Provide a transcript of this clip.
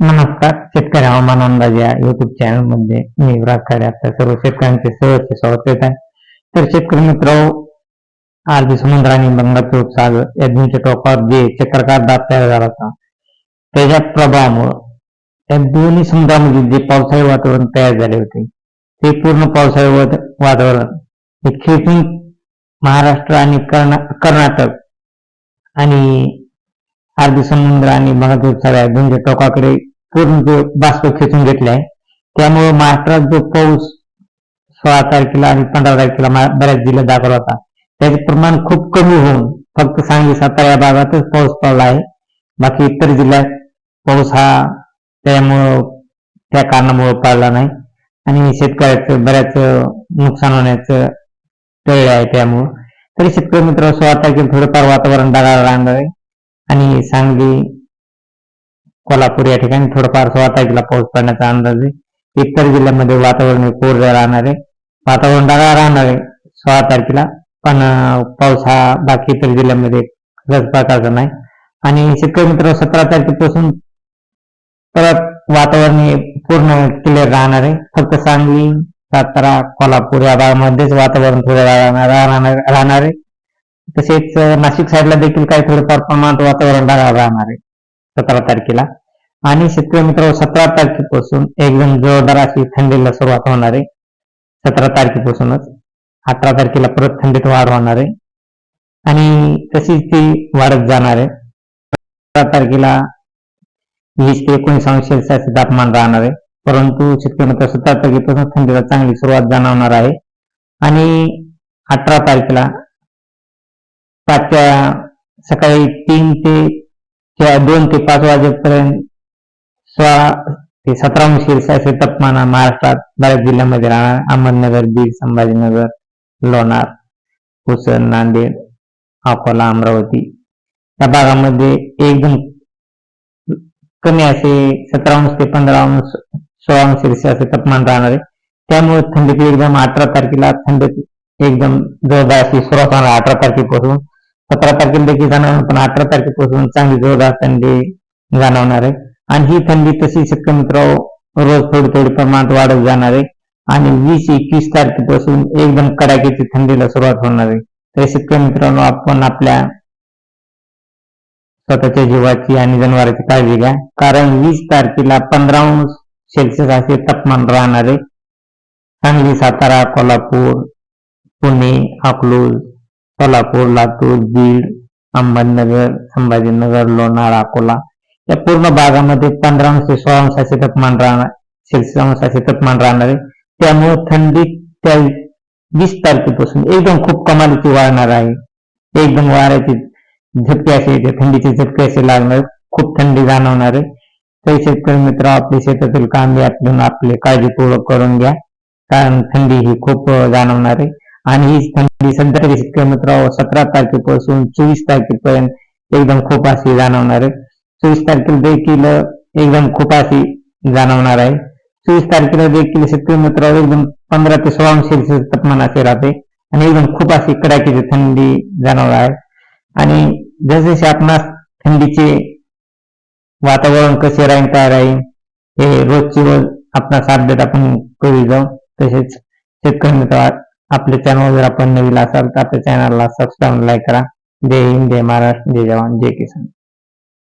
नमस्कार. शेतकरी हवामान अंदाज या युट्यूब चॅनलमध्ये मी सर्व शेतकऱ्यांचे सहज स्वागत करत आहे. तर शेतकरी मित्र अरबी समुद्र आणि बंगालचे सागर या दोनच्या टोकावर जे चक्रकार दाब तयार झाला होता त्याच्या प्रभावामुळं त्या दोन्ही समुद्रामध्ये जे पावसाळी वातावरण तयार झाले होते ते पूर्ण पावसाळी वातावरण हे खेचून महाराष्ट्र आणि कर्नाटक आणि अरबी समुद्र आणि बंगालच्या या दोनच्या टोकाकडे पूर्ण म्हणजे जो बाष्प खेचून घेतले आहे त्यामुळे महाराष्ट्रात जो पाऊस सोळा तारखेला आणि पंधरा तारखेला मा- बऱ्याच जिल्ह्यात दाखवला होता. त्याचे प्रमाण खूप कमी होऊन फक्त सांगली सातारा या भागातच पाऊस पडला आहे. बाकी इतर जिल्ह्यात पाऊस हा त्यामुळं त्या कारणामुळे पडला नाही. आणि शेतकऱ्याचं बऱ्याच नुकसान होण्याचं टळलं आहे त्यामुळं. तरी शेतकरी मित्र सोळा तारखेला थोडंफार वातावरण ढगाळ राहणार आहे. आणि सांगली कोल्हापूर या ठिकाणी थोडंफार सोळा तारखेला पाऊस पडण्याचा अंदाज आहे. इतर जिल्ह्यामध्ये वातावरण कोरडं राहणार आहे. वातावरण ढगाळ राहणार आहे. सोळा तारखेला. पण पाऊस हा बाकी इतर जिल्ह्यामध्ये गज प्रकारचा नाही. आणि शेतकरी मित्र सतरा तारखेपासून परत वातावरण हे पूर्ण क्लिअर राहणार आहे. फक्त सांगली सातारा कोल्हापूर या भागामध्येच वातावरण थोडं राहणार राहणार आहे. तसेच नाशिक साईडला देखील काही थोडंफार प्रमाणात वातावरण ढगाळ राहणार आहे. सतरा तारखेला. आणि शेतकरी मित्र सतरा तारखेपासून एकदम जोरदार अशी थंडीला सुरुवात होणार आहे. सतरा तारखेपासूनच. अठरा तारखेला परत थंडीत वाढ होणार आहे. आणि तशीच ती वाढत जाणार आहे. सतरा तारखेला वीस ते एकोणीस अंश सेल्सिअस तापमान राहणार आहे. परंतु शेतकरी मित्र सतरा तारखेपासून थंडीला चांगली सुरुवात जाणवणार आहे. आणि अठरा तारखेला पाचच्या सकाळी तीन ते किंवा दोन ते पाच वाजेपर्यंत सोळा ते सतरा अंश तापमान महाराष्ट्रात बऱ्याच जिल्ह्यामध्ये राहणार. अहमदनगर बीड संभाजीनगर लोणार पुसद नांदेड अकोला अमरावती. या भागामध्ये एकदम कमी असे सतरावंश ते पंधरा अंश सोळा अंश सेल्सिअस असे तापमान राहणार आहे. त्यामुळे थंडीची एकदम अठरा तारखेला थंडीत एकदम जोरदार अशी सुरुवात होणार अठरा तारखेपासून. सतरा तारखेला देखील जाणवणार पण अठरा तारखेपासून चांगली जोरदार थंडी जाणवणार आहे. आणि ही थंडी तशी शक्य मित्र रोज थोडी थोडी प्रमाणात वाढत जाणार आहे. आणि वीस एकवीस तारखेपासून एकदम कडाक्याची थंडीला सुरुवात होणार आहे. तर शक्य मित्रांनो आपण आपल्या स्वतःच्या जीवाची आणि जनावरांची काळजी घ्या. कारण वीस तारखेला पंधरा अंश सेल्सिअस असे तापमान राहणार आहे. सांगली सातारा कोल्हापूर पुणे अकलूज सोलापूर लातूर बीड अहमदनगर संभाजीनगर लोणार अकोला या पूर्ण भागामध्ये पंधरा अंश सोळा अंशाचे तापमान राहणार सेल्सिअस अंशाचे तापमान राहणार आहे. त्यामुळे थंडी त्या वीस तारखेपासून एकदम खूप कमालीची वाढणार आहे. एकदम वाऱ्याची झटके असे येते थंडीचे झटके असे लागणार खूप थंडी जाणवणार आहे. तरी शेतकरी मित्र आपले शेतातील कांदे आपले आपले काळजीपूर्वक करून घ्या. कारण थंडी ही खूप जाणवणार आहे. आणि ही थंडी सध्या शेतकरी मित्र सतरा तारखेपासून चोवीस तारखेपर्यंत एकदम खूप अशी जाणवणार आहे. चोवीस तारखेला देखील एकदम खूप अशी जाणवणार आहे. चोवीस तारखेला देखील शेतकरी मित्रावर एकदम पंधरा ते सोळा अंश सेल्सिअस तापमान असे राहते. आणि एकदम खूप अशी कडाक्याची थंडी जाणवणार आहे. आणि जसजसे आपणास थंडीचे वातावरण कसे राहील काय राहील हे रोजची रोज आपणास अपडेट आपण करू जाऊ. तसेच शेतकरी मित्र आपल्या चॅनल जर आपण नवीन असाल तर आपल्या चॅनलला सबस्क्राईब लाईक करा. जय हिंद जय महाराष्ट्र जय जवान जय किसान.